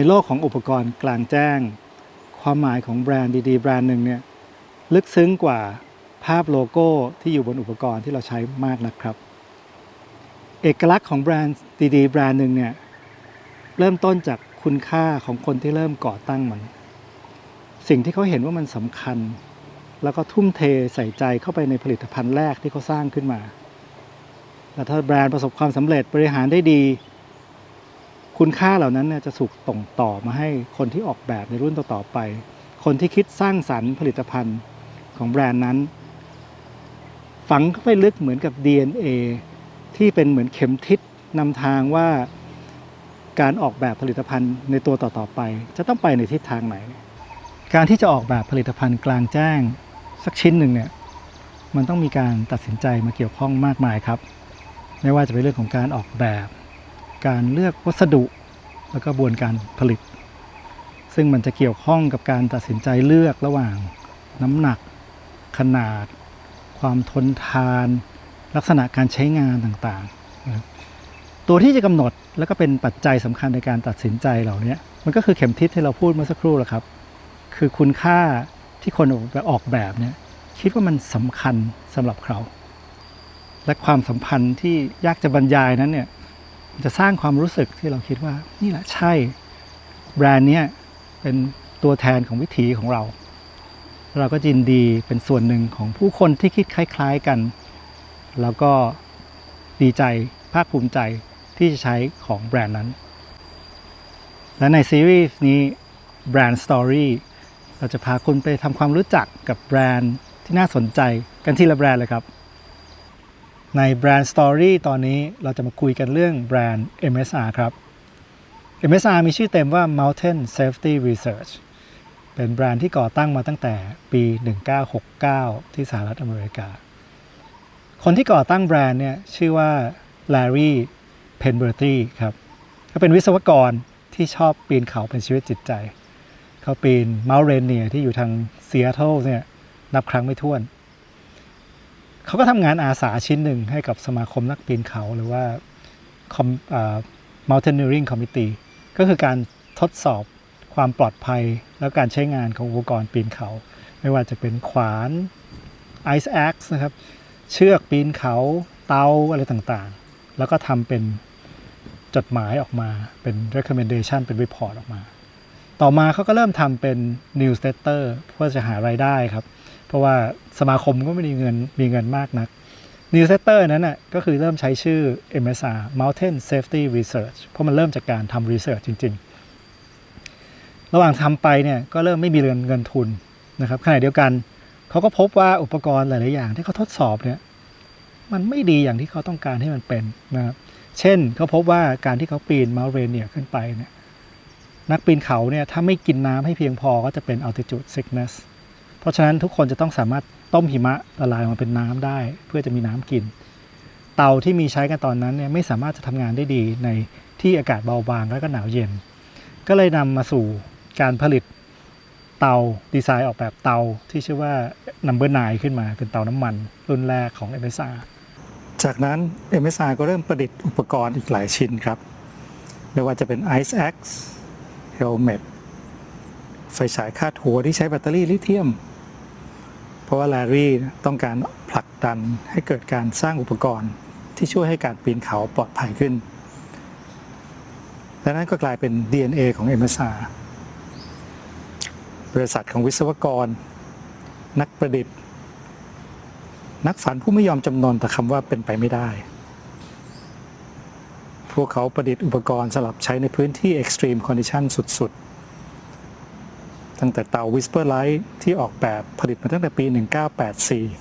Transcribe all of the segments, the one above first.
ในโลกของอุปกรณ์กลางแจ้ง ความหมายของแบรนด์ดีๆ แบรนด์หนึ่งเนี่ยลึกซึ้งกว่าภาพโลโก้ที่อยู่บนอุปกรณ์ที่เราใช้มากนะครับ เอกลักษณ์ของแบรนด์ดีๆ แบรนด์หนึ่งเนี่ยเริ่มต้นจากคุณค่าของคนที่เริ่มก่อตั้งมัน สิ่งที่เขาเห็นว่ามันสำคัญ แล้วก็ทุ่มเทใส่ใจเข้าไปในผลิตภัณฑ์แรกที่เขาสร้างขึ้นมา แล้วถ้าแบรนด์ประสบความสำเร็จบริหารได้ดี คุณค่าเหล่านั้นเนี่ยจะถูกส่งต่อมาให้คนที่ออกแบบในรุ่นต่อๆไป คนที่คิดสร้างสรรค์ผลิตภัณฑ์ของแบรนด์นั้น ฝังเข้าไปลึกเหมือนกับ DNA ที่เป็นเหมือนเข็มทิศนำทางว่าการออกแบบผลิตภัณฑ์ในตัวต่อๆไป จะต้องไปในทิศทางไหน การที่จะออกแบบผลิตภัณฑ์กลางแจ้ง สักชิ้นหนึ่งเนี่ยมันต้องมีการตัดสินใจมาเกี่ยวข้องมากมายครับ ไม่ว่าจะเป็นเรื่องของการออกแบบ การเลือกวัสดุ แล้วก็กระบวนการผลิต ซึ่งมันจะเกี่ยวข้องกับการตัดสินใจเลือกระหว่าง น้ำหนัก ขนาด ความทนทาน ลักษณะการใช้งานต่างๆ ตัวที่จะกำหนดแล้วก็เป็นปัจจัยสำคัญในการตัดสินใจเหล่านี้มันก็คือเข็มทิศที่เราพูดเมื่อสักครู่แหละครับ คือคุณค่าที่คนออกแบบเนี่ยคิดว่ามันสำคัญสำหรับเขา และความสัมพันธ์ที่ยากจะบรรยายนั้นเนี่ย จะสร้างความรู้สึกที่เราคิดว่า นี่แหละใช่ แบรนด์เนี้ยเป็นตัวแทนของวิถีของเรา เราก็ยินดีเป็นส่วนหนึ่งของผู้คนที่คิดคล้าย ๆกัน แล้วก็ดีใจภาคภูมิใจที่จะใช้ของแบรนด์นั้น และในซีรีส์นี้ Brand Story เราจะพาคุณไปทำความรู้จักกับแบรนด์ที่น่าสนใจกันทีละแบรนด์เลยครับ ใน Brand Story ตอนนี้เราจะมาคุยกันเรื่องแบรนด์ MSR ครับ MSR มีชื่อเต็มว่า Mountain Safety Research เป็นแบรนด์ที่ก่อตั้งมาตั้งแต่ปี 1969 ที่สหรัฐอเมริกา คนที่ก่อตั้งแบรนด์เนี่ยชื่อว่า Larry p e n b e r t y ครับเขาเป็นวิศวกรที่ชอบปีนเขาเป็นชีวิตจิตใจ เขาปีน Mount Rainier ที่อยู่ทางซีแอตเทิลเนี่ยนับครั้งไม่ถ้วน เขาก็ทำงานอาสาชิ้นหนึ่งให้กับสมาคมนักปีนเขาหรือว่า mountaineering Committee ก็คือการทดสอบความปลอดภัยแล้วการใช้งานของอุปกรณ์ปีนเขา ไม่ว่าจะเป็นขวาน Ice Axe นะครับ เชือกปีนเขา เตาอะไรต่างๆ แล้วก็ทำเป็นจดหมายออกมาเป็น recommendation เป็น report ออกมา ต่อมาเขาก็เริ่มทำเป็น newsletter เพื่อจะหารายได้ครับ เพราะว่าสมาคมก็ไม่มีเงินมีเงินมากนัก newsletter นั้นน่ะก็คือเริ่มใช้ชื่อ MSR Mountain Safety Research เพราะมันเริ่มจากการทำ research จริง ๆ ระหว่างทำไปเนี่ยก็เริ่มไม่มีเงินเงินทุนนะครับขณะเดียวกันเขาก็พบว่าอุปกรณ์หลาย ๆ อย่างที่เขาทดสอบเนี่ยมันไม่ดีอย่างที่เขาต้องการให้มันเป็นนะครับเช่นเขาพบว่าการที่เขาปีน Mount Rainier ขึ้นไปเนี่ยนักปีนเขาเนี่ยถ้าไม่กินน้ำให้เพียงพอก็จะเป็น altitude sickness เพราะฉะนั้นทุกคนจะต้องสามารถต้มหิมะละลายมาเป็นน้ำได้ เพื่อจะมีน้ำกิน เตาที่มีใช้กันตอนนั้นเนี่ยไม่สามารถจะทำงานได้ดีในที่อากาศเบาบางและก็หนาวเย็น ก็เลยนำมาสู่การผลิตเตาดีไซน์ออกแบบเตาที่ชื่อว่า Number 9 ขึ้นมาเป็นเตาน้ำมัน รุ่นแรกของ MSR จากนั้น MSR ก็เริ่มประดิษฐ์อุปกรณ์อีกหลายชิ้นครับ ไม่ว่าจะเป็น Ice Axe Helmet ไฟฉายคาดหัวที่ใช้แบตเตอรี่ลิเธียม เพราะว่าแลรี่ต้องการผลักดันให้เกิดการสร้างอุปกรณ์ที่ช่วยให้การปีนเขาปลอดภัยขึ้น และนั่นก็กลายเป็น DNA ของ MSR บริษัทของวิศวกร นักประดิษฐ์ นักฝันผู้ไม่ยอมจำนนแต่คำว่าเป็นไปไม่ได้ พวกเขาประดิษฐ์อุปกรณ์สำหรับใช้ในพื้นที่ Extreme Condition สุด ๆ ตั้งแต่เตา Whisper Light ที่ออกแบบผลิตมาตั้งแต่ปี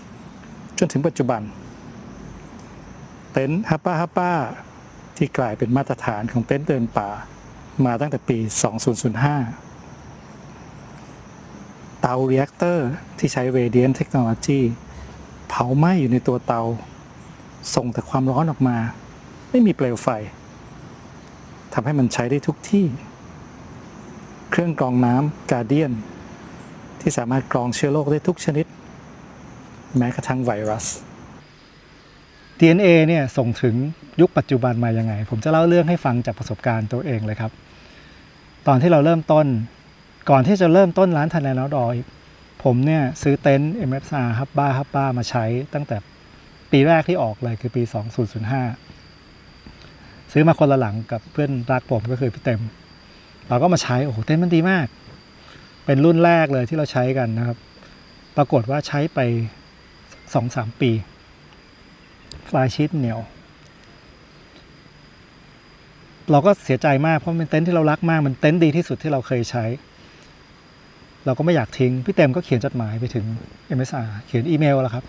1984 จนถึงปัจจุบัน เต็นท์ฮัปป้าฮัปป้าที่กลายเป็นมาตรฐานของเต็นท์เดินป่ามาตั้งแต่ปี 2005 เตา Reactor ที่ใช้ Radiant Technology เผาไหม้อยู่ในตัวเตา ส่งแต่ความร้อนออกมา ไม่มีเปลวไฟทำให้มันใช้ได้ทุกที่ เครื่องกรองน้ำ Guardian ที่สามารถกรองเชื้อโรคได้ทุกชนิด แม้กระทั่งไวรัส DNA เนี่ยส่งถึงยุคปัจจุบันมายังไง ผมจะเล่าเรื่องให้ฟังจากประสบการณ์ตัวเองเลยครับ ตอนที่เราเริ่มต้น ก่อนที่จะเริ่มต้นร้าน Thailand Outdoor อีกผมเนี่ยซื้อเต็นท์ MSR ฮับบ้าฮับบ้ามาใช้ตั้งแต่ปีแรกที่ออกเลยคือปี 2005 ซื้อมาคนละหลังกับเพื่อนรักผมก็คือพี่เต็ม เราก็มาใช้ โอ้โห เต็นท์มันดีมาก เป็นรุ่นแรกเลยที่เราใช้กันนะครับ ปรากฏว่าใช้ไปสองสามปีฟลายชีตเหนียว เราก็เสียใจมากเพราะมันเป็นเต็นท์ที่เรารักมาก มันเต็นท์ดีที่สุดที่เราเคยใช้ เราก็ไม่อยากทิ้ง พี่เต็มก็เขียนจดหมายไปถึง MSR เขียนอีเมลแล้วครับ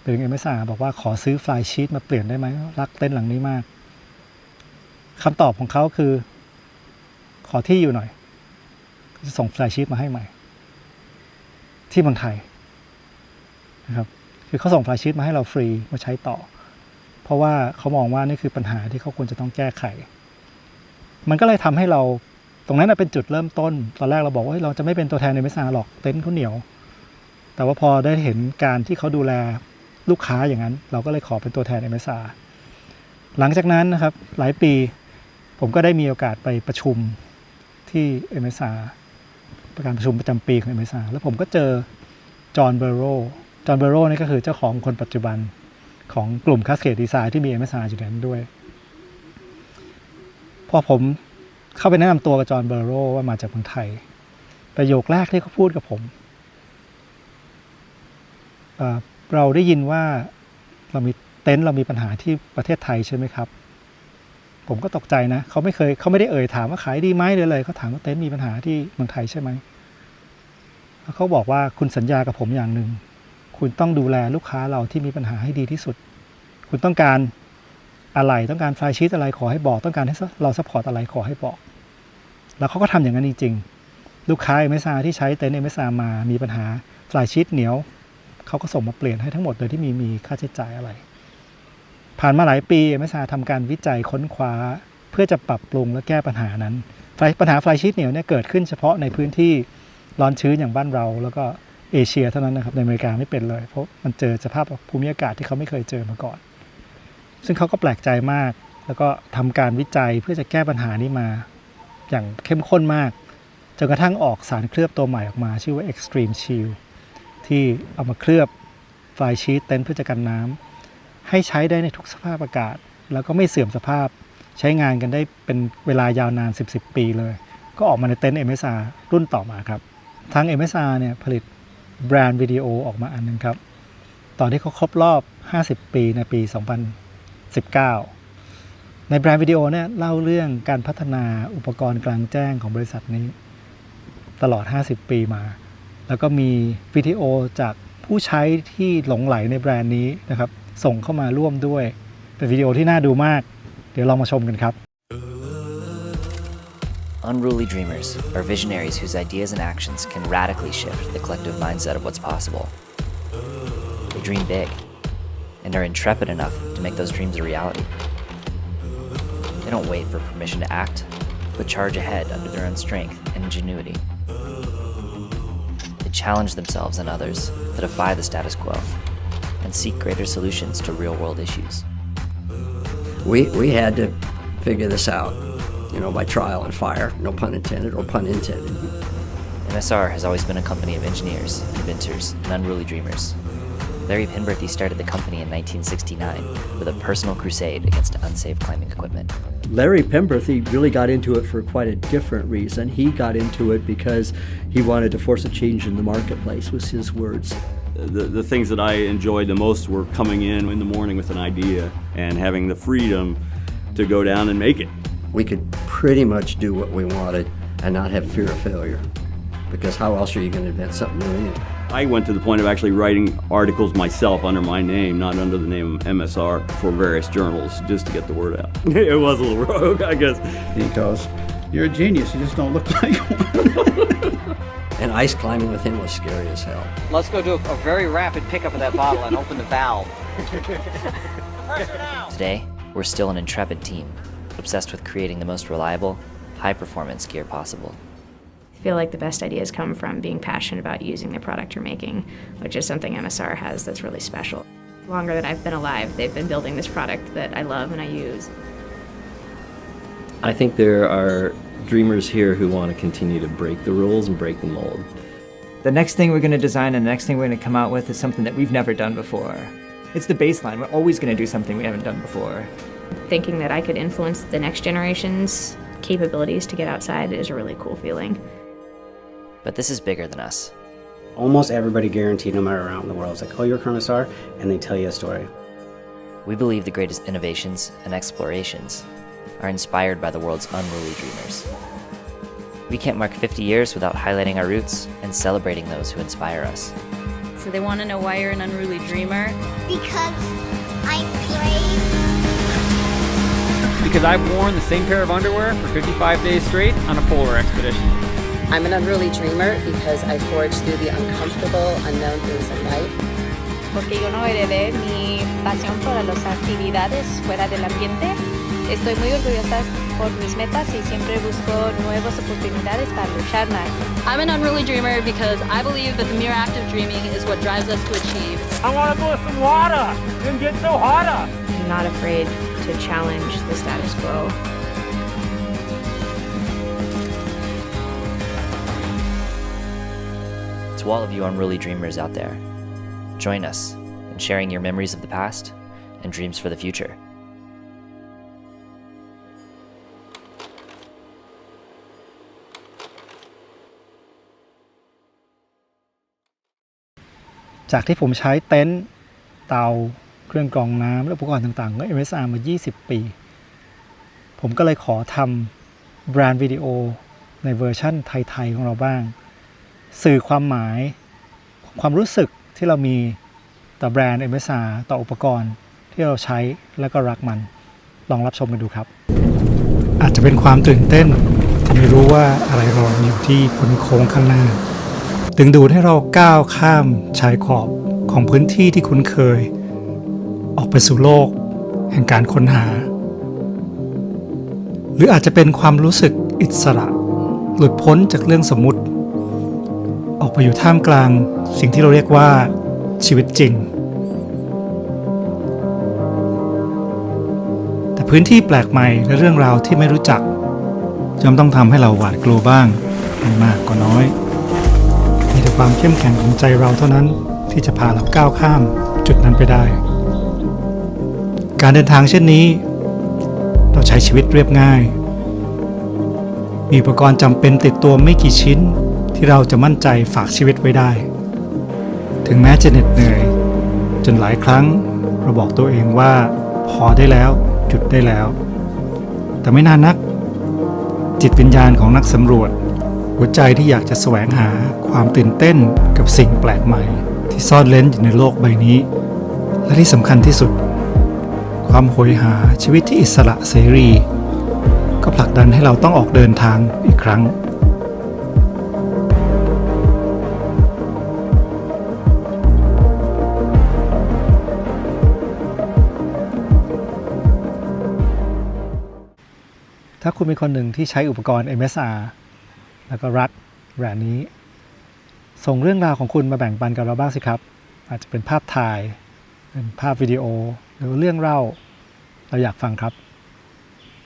ไปถึง MSR บอกว่าขอซื้อฟลายชีตมาเปลี่ยนได้ไหมรักเต็นท์หลังนี้มากคำตอบของเขาคือ ขอที่อยู่หน่อยจะส่งไฟลายชีตมาให้ใหม่ ที่เมืองไทยนะครับคือเขาส่งไฟลายชีตมาให้เราฟรีมาใช้ต่อ เพราะว่าเขามองว่านี่คือปัญหาที่เขาควรจะต้องแก้ไข มันก็เลยทำให้เราตรงนั้นเป็นจุดเริ่มต้น ตอนแรกเราบอกว่าเราจะไม่เป็นตัวแทนในเมสาหรอกเต็นท์เขาเหนียว แต่ว่าพอได้เห็นการที่เขาดูแลลูกค้าอย่างนั้น เราก็เลยขอเป็นตัวแทน MSR หลังจากนั้นนะครับหลายปีผมก็ได้มีโอกาสไปประชุม ที่ MSR ประการประชุมประจำปีของ MSR แล้วผมก็เจอจอห์นเบโรจอห์นเบโรนี่ก็คือเจ้าของคนปัจจุบันของกลุ่มคัสเคดดีไซน์ที่มี MSR อยู่ในนั้นด้วย พอผมเข้าไปแนะนำตัวกับจอห์นเบโรว่ามาจากเมืองไทย ประโยคแรกที่เขาพูดกับผมเอ่อเราได้ยินว่าเรามีเต็นท์เรามีปัญหาที่ประเทศไทยใช่ไหมครับ ผมก็ตกใจนะเขาไม่เคยเขาไม่ได้เอ่ยถามว่าขายดีไหมหรืออะไรเขาถามว่าเต็นท์มีปัญหาที่เมืองไทยใช่ไหมแล้วเขาบอกว่าคุณสัญญากับผมอย่างหนึ่งคุณต้องดูแลลูกค้าเราที่มีปัญหาให้ดีที่สุด คุณต้องการอะไรต้องการไฟชีตอะไรขอให้บอกต้องการให้เราซัพพอร์ตอะไรขอให้บอก แล้วเขาก็ทำอย่างนั้นจริงๆลูกค้าเอเมซาที่ใช้เต็นท์เอเมซามามีปัญหาไฟชีตเหนียวเขาก็ส่งมาเปลี่ยนให้ทั้งหมดโดยที่มีมีค่าใช้จ่ายอะไร ผ่านมาหลายปีเอเมซาทำการวิจัยค้นคว้า เพื่อจะปรับปรุงและแก้ปัญหานั้น ปัญหาไฟชีตเหนียวเนี่ยเกิดขึ้นเฉพาะในพื้นที่ร้อนชื้นอย่างบ้านเรา แล้วก็เอเชียเท่านั้นนะครับในอเมริกาไม่เป็นเลย เพราะมันเจอสภาพภูมิอากาศที่เขาไม่เคยเจอมาก่อน ซึ่งเขาก็แปลกใจมาก แล้วก็ทำการวิจัยเพื่อจะแก้ปัญหานี้มา อย่างเข้มข้นมากจนกระทั่งออกสารเคลือบตัวใหม่ออกมา ชื่อว่า Extreme Shield ที่เอามาเคลือบไฟชีตเต็นท์เพื่อจะกันน้ำ ให้ใช้ได้ในทุกสภาพอากาศ แล้วก็ไม่เสื่อมสภาพใช้งานกันได้เป็นเวลายาวนาน 10 10 ปีเลย ก็ออกมาในเต็นท์ MSR รุ่นต่อมาครับ ทาง MSR เนี่ยผลิตแบรนด์วิดีโอออกมาอันหนึงครับ ตอนที่เขาครบรอบ 50 ปีในปี 2019 ในแบรนด์วิดีโอเนี่ยเล่าเรื่องการพัฒนาอุปกรณ์กลางแจ้งของบริษัทนี้ ตลอด 50 ปีมา แล้วก็มีวิดีโอจากผู้ใช้ที่หลงไหลในแบรนด์นี้นะครับ ส่งเข้ามาร่วมด้วย เป็นวิดีโอที่น่าดูมาก เดี๋ยวลองมาชมกันครับ Unruly dreamers are visionaries whose ideas and actions can radically shift the collective mindset of what's possible. They dream big and are intrepid enough to make those dreams a reality. They don't wait for permission to act, but charge ahead under their own strength and ingenuity. They challenge themselves and others to defy the status quo and seek greater solutions to real world issues. we, we had to figure this out, you know, by trial and fire, no pun intended or pun intended. MSR has always been a company of engineers, inventors, and unruly dreamers. Larry Pinberthy started the company in 1969 with a personal crusade against unsafe climbing equipment. Larry Pemberthy really got into it for quite a different reason. He got into it because he wanted to force a change in the marketplace, was his words. The, the things that I enjoyed the most were coming in in the morning with an idea and having the freedom to go down and make it. We could pretty much do what we wanted and not have fear of failure. Because how else are you going to invent something new anyway? I went to the point of actually writing articles myself under my name, not under the name of MSR, for various journals just to get the word out. it was a little rogue, I guess. because you're a genius. You just don't look like one. And ice climbing with him was scary as hell. Let's go do a, a very rapid pickup of that bottle and open the valve. Today, we're still an intrepid team, obsessed with creating the most reliable, high performance gear possible. I feel like the best ideas come from being passionate about using the product you're making, which is something MSR has that's really special. Longer than I've been alive, they've been building this product that I love and I use. I think there are dreamers here who want to continue to break the rules and break the mold. The next thing we're going to design and the next thing we're going to come out with is something that we've never done before. It's the baseline. We're always going to do something we haven't done before. Thinking that I could influence the next generation's capabilities to get outside is a really cool feeling. But this is bigger than us. Almost everybody guaranteed, no matter around the world, is like, oh, you're a Kermessar, and they tell you a story. We believe the greatest innovations and explorations are inspired by the world's unruly dreamers. We can't mark 50 years without highlighting our roots and celebrating those who inspire us. So they want to know why you're an unruly dreamer. Because I'm brave. Because I've worn the same pair of underwear for 55 days straight on a polar expedition. I'm an unruly dreamer because I forged through the uncomfortable, unknown things in life. Porque yo no heredé mi pasión por las actividades fuera del ambiente. Estoy muy orgullosa por mis metas y siempre busco nuevas oportunidades para luchar más. I'm an unruly dreamer because I believe that the mere act of dreaming is what drives us to achieve. I want to go some water and get so hotter. I'm not afraid to challenge the status quo. To all of you unruly dreamers out there, join us in sharing your memories of the past and dreams for the future. จากที่ผมใช้เต็นท์เตาเครื่องกรองน้ำและอุปกรณ์ต่างๆของ MSR มา 20 ปี ผมก็เลยขอทำแบรนด์วิดีโอในเวอร์ชั่นไทย ๆ ของเราบ้าง สื่อความหมายความรู้สึกที่เรามีต่อแบรนด์ MSR ต่ออุปกรณ์ที่เราใช้และก็รักมัน ลองรับชมกันดูครับ อาจจะเป็นความตื่นเต้นที่ไม่รู้ว่าอะไรรออยู่ที่บนโค้งข้างหน้า ดึงดูดให้เราก้าวข้ามชายขอบของพื้นที่ที่คุ้นเคย ออกไปสู่โลก แห่งการค้นหา หรืออาจจะเป็นความรู้สึกอิสระ หลุดพ้นจากเรื่องสมมติ ออกไปอยู่ท่ามกลางสิ่งที่เราเรียกว่าชีวิตจริง แต่พื้นที่แปลกใหม่และเรื่องราวที่ไม่รู้จักย่อมต้องทำให้เราหวาดกลัวบ้างไม่มากก็น้อย ความเข้มแข็งของใจเราเท่านั้น ที่จะพาเราก้าวข้ามจุดนั้นไปได้ การเดินทางเช่นนี้ เราใช้ชีวิตเรียบง่าย มีอุปกรณ์จำเป็นติดตัวไม่กี่ชิ้น ที่เราจะมั่นใจฝากชีวิตไว้ได้ ถึงแม้จะเหน็ดเหนื่อย จนหลายครั้งเราบอกตัวเองว่าพอได้แล้วหยุดได้แล้ว แต่ไม่นานนัก จิตวิญญาณของนักสำรวจ หัวใจที่อยากจะแสวงหาความตื่นเต้นกับสิ่งแปลกใหม่ ที่ซ่อนเล้นอยู่ในโลกใบนี้ และที่สำคัญที่สุด ความโหยหาชีวิตที่อิสระเสรี ก็ผลักดันให้เราต้องออกเดินทางอีกครั้งถ้าคุณเป็นคนหนึ่งที่ใช้อุปกรณ์ MSR แล้วก็รักแบรนด์นี้ ส่งเรื่องราวของคุณมาแบ่งปันกับเราบ้างสิครับ อาจจะเป็นภาพถ่าย เป็นภาพวิดีโอ หรือเรื่องเล่าเราอยากฟังครับ